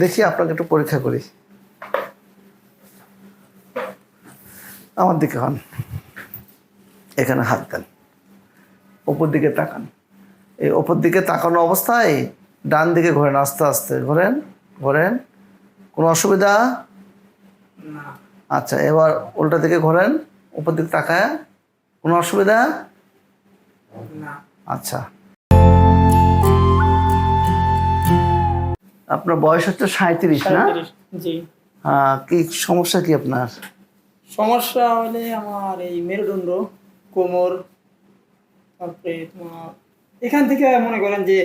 দেখি আপনাকে একটু পরীক্ষা করি। আমার দিকে হন। এখানে হাত দেন। ওপর দিকে তাকান। এই ওপর দিকে তাকানো অবস্থায় ডান দিকে ঘোরেন আস্তে আস্তে ঘোরেন ঘোরেন। কোনো অসুবিধা? আচ্ছা এবার উল্টা দিকে ঘোরেন উপর দিকে তাকায়। কোনো অসুবিধা? আচ্ছা। আপনার বয়স হচ্ছে সাঁত্রিশ না? জি। কি সমস্যা কি আপনার? সমস্যা হলে আমার এই মেরুদণ্ড কোমর তারপরে তোমার এখান থেকে মনে করেন যে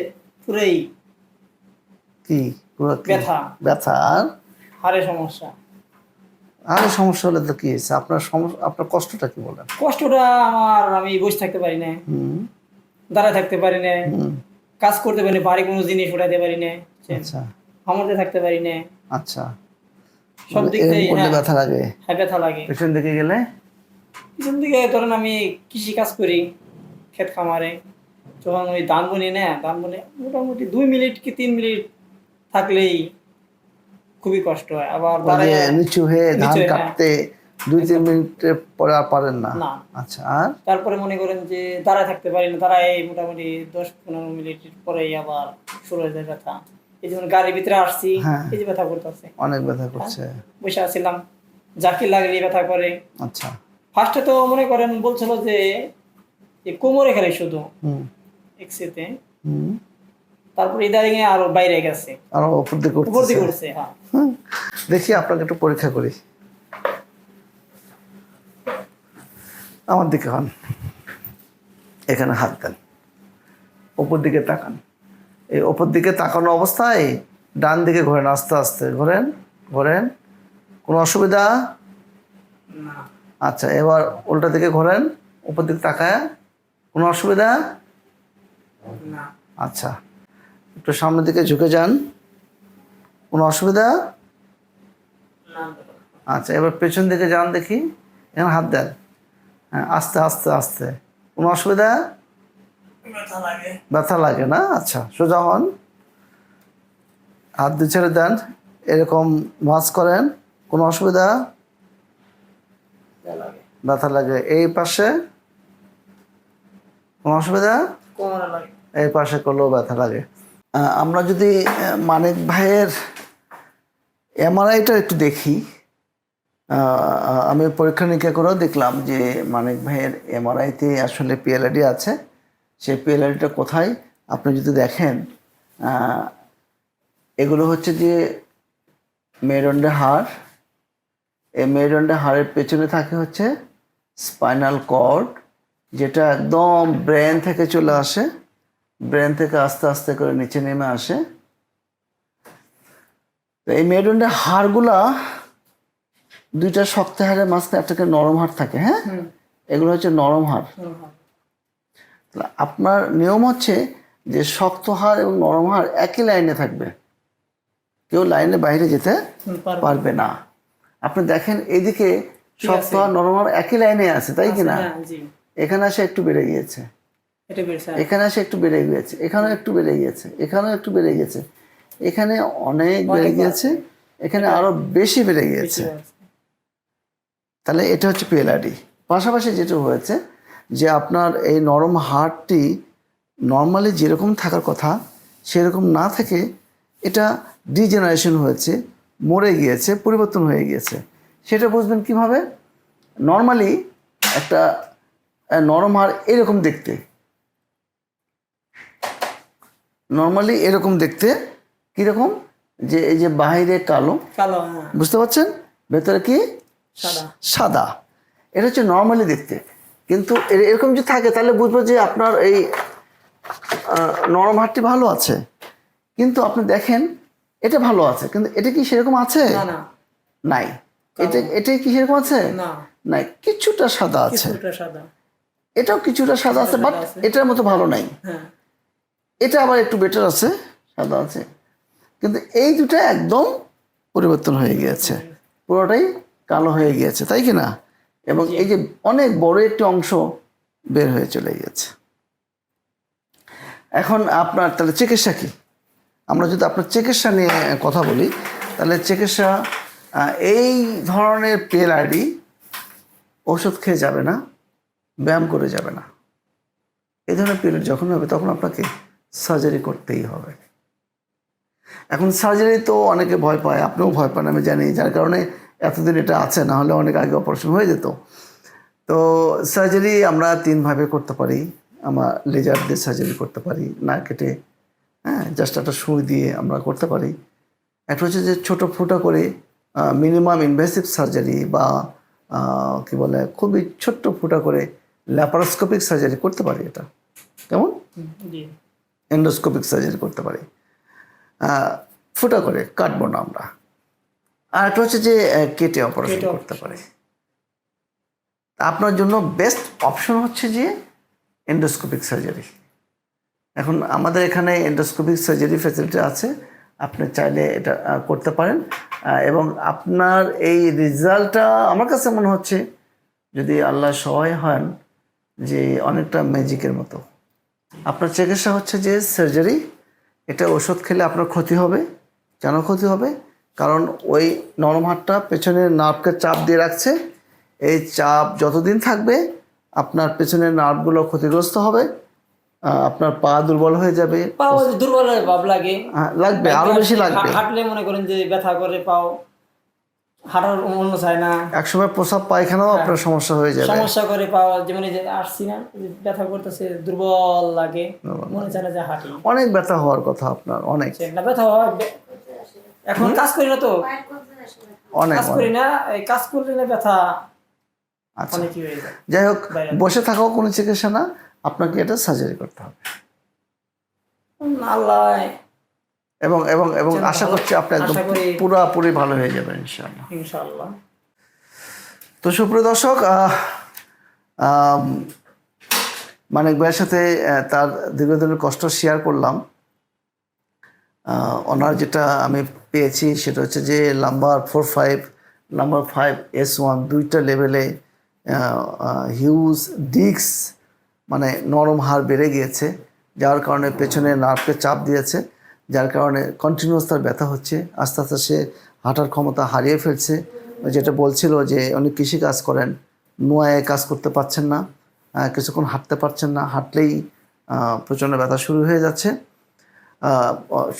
পুরাই কি? ব্যথা। ব্যথা আর? হাড়ে সমস্যা। আরে সমস্যা হলে তো কি হয়েছে? আপনার সমস্যা আপনার কষ্টটা কি বলেন? কষ্টটা আমার আমি বসে থাকতে পারি না। দাঁড়ায় থাকতে পারি না। কাজ করতে পারি না বাড়ি কোনো জিনিস উঠাতে পারি না। আচ্ছা। হামড়তে থাকতে পারি না। আচ্ছা। সব দিক থেকে করলে হ্যাঁ, ব্যথা লাগে? হ্যাঁ ব্যথা লাগে। পেছন দিকে গেলে? পিছন দিকে ধরেন আমি কৃষি কাজ করি ক্ষেত খামারে। যখন ওই ধান বনি না ধান বনে মোটামুটি দুই মিনিট কি তিন মিনিট থাকলেই খুবই কষ্ট হয়। আবার দাঁড়ায় নিচু হয়ে ধান। কাটতে দুই তিন মিনিটের পরে আর পারেন না? না। আচ্ছা আর? তারপরে মনে করেন যে দাঁড়ায় থাকতে পারি না দাঁড়ায় মোটামুটি দশ পনেরো মিনিট পরেই আবার শুরু হয়ে যায় ব্যথা। এই যেমন গাড়ির ভিতরে আসছি হ্যাঁ। এই যে ব্যথা করতেছে। অনেক ব্যথা করছে। বসে আছিলাম জাকি লাগলে ব্যথা করে। আচ্ছা। ফার্স্টে তো মনে করেন বলছিল যে এই কোমরে খেলে শুধু এক্সিতে তারপর ইদারিং এ আরও বাইরে গেছে। আরও উপর দিকে উপর দিকে উঠছে হ্যাঁ। দেখি আপনাকে একটু পরীক্ষা করি। আমার দিকে হন। এখানে হাত দেন। উপর দিকে তাকান। এই ওপর দিকে তাকানো অবস্থায় ডান দিকে ঘোরেন আস্তে আস্তে। ঘোরেন ঘোরেন। কোনো অসুবিধা? না। আচ্ছা এবার উল্টা দিকে ঘোরেন উপর দিকে তাকায়। কোনো অসুবিধা? না। আচ্ছা একটু সামনের দিকে ঝুঁকে যান। কোনো অসুবিধা? আচ্ছা এবার পেছন দিকে যান দেখি। এখানে হাত দেন। হ্যাঁ আস্তে আস্তে আস্তে। কোনো অসুবিধা? ব্যথা লাগে। না? আচ্ছা সোজা হন। হাত দিয়ে ছেড়ে দেন এরকম মাছ করেন কোনো অসুবিধা? ব্যথা লাগে। এই পাশে কোনো অসুবিধা? এই পাশে করলেও ব্যথা লাগে। আমরা যদি মানিক ভাইয়ের এমআরআইটা একটু দেখি। আহ, আমি পরীক্ষা নিরীক্ষা করেও দেখলাম যে মানিক ভাইয়ের এমআরআইতে আসলে পিএলআইডি আছে। সেই পিএলআইডিটা কোথায়? আপনি যদি দেখেন এগুলো হচ্ছে যে মেরুদণ্ডে হাড়। এই মেরুদণ্ডে হাড়ের পেছনে থাকে হচ্ছে স্পাইনাল কর্ড যেটা একদম ব্রেন থেকে চলে আসে। ব্রেন থেকে আস্তে আস্তে করে নিচে নেমে আসে। তো এই মেরুদণ্ডের হাড়গুলা দুইটা শক্ত হাড়ের মাঝখানে একটাকে নরম হাড় থাকে হ্যাঁ? এগুলো হচ্ছে নরম হাড়। আপনার নিয়ম হচ্ছে যে শক্ত হাড় এবং নরম হাড় একই লাইনে থাকবে। কেউ লাইনে বাইরে যেতে পারবে না। আপনি দেখেন এদিকে শক্ত। হাড় নরম হাড় একই লাইনে আছে তাই কি না? হ্যাঁ, এখানে আসে একটু বেড়ে গিয়েছে। এখানে আসে একটু বেড়ে গিয়েছে এখানেও একটু বেড়ে গিয়েছে এখানেও একটু বেড়ে গিয়েছে। এখানে অনেক বেড়ে গিয়েছে এখানে আরও বেশি বেড়ে গিয়েছে। তাহলে এটা হচ্ছে পিএলআরডি পাশাপাশি যেটা হয়েছে যে আপনার এই নরম হাড়টি নর্মালি যেরকম থাকার কথা সেরকম না থেকে এটা ডিজেনারেশন হয়েছে মরে গিয়েছে পরিবর্তন হয়ে গিয়েছে। সেটা বুঝবেন কীভাবে? নর্মালি একটা নরম হাড় এরকম দেখতে। নর্মালি এরকম দেখতে কীরকম? যে এই যে বাহিরে কালো। কালো হ্যাঁ। বুঝতে পারছেন? ভেতরে কি? সাদা। সাদা। এটা হচ্ছে নর্মালি দেখতে। কিন্তু এরকম যদি থাকে তাহলে বুঝব যে আপনার এই নরম হাটটি ভালো আছে। কিন্তু আপনি দেখেন এটা ভালো আছে। কিন্তু এটা কি সেরকম আছে? নাই। এটা এটা কি সেরকম আছে? নাই। কিছুটা সাদা আছে। এটাও কিছুটা সাদা আছে বাট এটার মতো ভালো নাই। হ্যাঁ। এটা আবার একটু বেটার আছে সাদা আছে। কিন্তু এই দুটা একদম পরিবর্তন হয়ে গিয়েছে। পুরোটাই কালো হয়ে গিয়েছে তাই কি না? এবং এই যে অনেক বড় একটি অংশ বের হয়ে চলে গেছে এখন আপনার তাহলে চিকিৎসা কি? আমরা যদি আপনার চিকিৎসা নিয়ে কথা বলি তাহলে চিকিৎসা এই ধরনের পিএলআইডি ওষুধ খেয়ে যাবে না ব্যায়াম করে যাবে না। এই ধরনের পিরিয়ড যখন হবে তখন আপনাকে সার্জারি করতেই হবে। এখন সার্জারি তো অনেকে ভয় পায় আপনিও ভয় পান আমি জানি যার কারণে এতদিন এটা আছে না হলে অনেক আগে অপারেশন হয়ে যেত। তো সার্জারি আমরা তিনভাবে করতে পারি। আমরা লেজার দিয়ে সার্জারি করতে পারি না কেটে হ্যাঁ জাস্ট একটা সুই দিয়ে আমরা করতে পারি। একটা হচ্ছে যে ছোটো ফুটা করে মিনিমাম ইনভেসিভ সার্জারি বা কি বলে খুবই ছোট্ট ফুটা করে ল্যাপারোস্কোপিক সার্জারি করতে পারি এটা। কেমন? এন্ডোস্কোপিক সার্জারি করতে পারি। ফুটা করে কাটবো না আমরা। আর একটা হচ্ছে যে কেটে অপারেশন করতে পারে। আপনার জন্য বেস্ট অপশন হচ্ছে যে এন্ডোস্কোপিক সার্জারি এখন আমাদের এখানে এন্ডোস্কোপিক সার্জারি ফ্যাসিলিটি আছে আপনি চাইলে এটা করতে পারেন। এবং আপনার এই রেজাল্টটা আমার কাছে মনে হচ্ছে যদি আল্লাহ সহায় হন যে অনেকটা ম্যাজিকের মতো। আপনার চিকিৎসা হচ্ছে যে সার্জারি এটা ওষুধ খেলে আপনার ক্ষতি হবে কেন ক্ষতি হবে? কারণ ওই নরম হাড়টা পেছনের নার্ভকে চাপ দিয়ে রাখছে। এই চাপ যতদিন থাকবে আপনার পেছনের নার্ভগুলো ক্ষতিগ্রস্ত হবে আপনার পা দুর্বল হয়ে যাবে। পাও দুর্বল হয়ে ভাব লাগে। হ্যাঁ, লাগবে আরও বেশি লাগবে। হাঁটলে মনে করেন যে ব্যথা করে পাও হাঁটার মন চায় না। একসময় প্রসাব পায়খানাও আপনার সমস্যা হয়ে যাবে। সমস্যা করে পাও যেমন আসছি না ব্যথা করতেছে দুর্বল লাগে মনে চায় না যে হাঁটি অনেক ব্যথা হওয়ার কথা আপনার অনেক। ব্যথা হয় বে- এখন কাজ করি না তো? অনেক কাজ করি না এই কাজ করলে না ব্যথা আচ্ছা। যাই হোক বসে থাকাও কোনো চিকিৎসা না আপনাকে এটা সার্জারি করতে হবে। আল্লাহ। এবং এবং এবং আশা করছি আপনি একদম পুরোপুরি ভালো হয়ে যাবেন ইনশাআল্লাহ। ইনশাআল্লাহ। তো সুপ্রিয় দর্শক মানিক ভাইয়ের সাথে তার দীর্ঘদিনের কষ্ট শেয়ার করলাম। ওনার যেটা আমি পেয়েছি, সেটা হচ্ছে যে number four five number five S one দুইটা লেভেলে হিউজ ডিক্স মানে নরম হাড় বেড়ে গিয়েছে, যার কারণে পেছনে নার্ভকে চাপ দিয়েছে, যার কারণে কন্টিনিউয়াস তার ব্যথা হচ্ছে, আস্তে আস্তে সে হাঁটার ক্ষমতা হারিয়ে ফেলছে। যেটা বলছিল যে উনি কৃষি কাজ করেন, নোয়ায় কাজ করতে পারছেন না কিছুক্ষণ হাঁটতে পারছেন না, হাঁটলেই প্রচণ্ড ব্যথা শুরু হয়ে যাচ্ছে।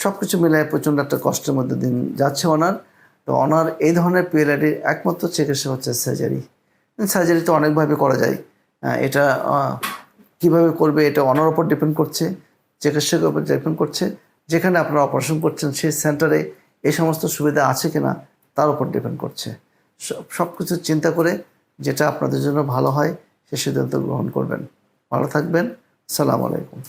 সব কিছু মিলে প্রচণ্ড একটা কষ্টের মধ্যে দিন যাচ্ছে ওনার তো ওনার এই ধরনের পিএলআইডির একমাত্র চিকিৎসা হচ্ছে সার্জারি। সার্জারি তো অনেকভাবে করা যায়। এটা কীভাবে করবে এটা ওনার ওপর ডিপেন্ড করছে, চিকিৎসকের উপর ডিপেন্ড করছে। যেখানে আপনারা অপারেশন করছেন সেই সেন্টারে এই সমস্ত সুবিধা আছে কি না তার উপর ডিপেন্ড করছে। সব কিছু চিন্তা করে যেটা আপনাদের জন্য ভালো হয়, সে সিদ্ধান্ত গ্রহণ করবেন। ভালো থাকবেন। সালাম আলাইকুম।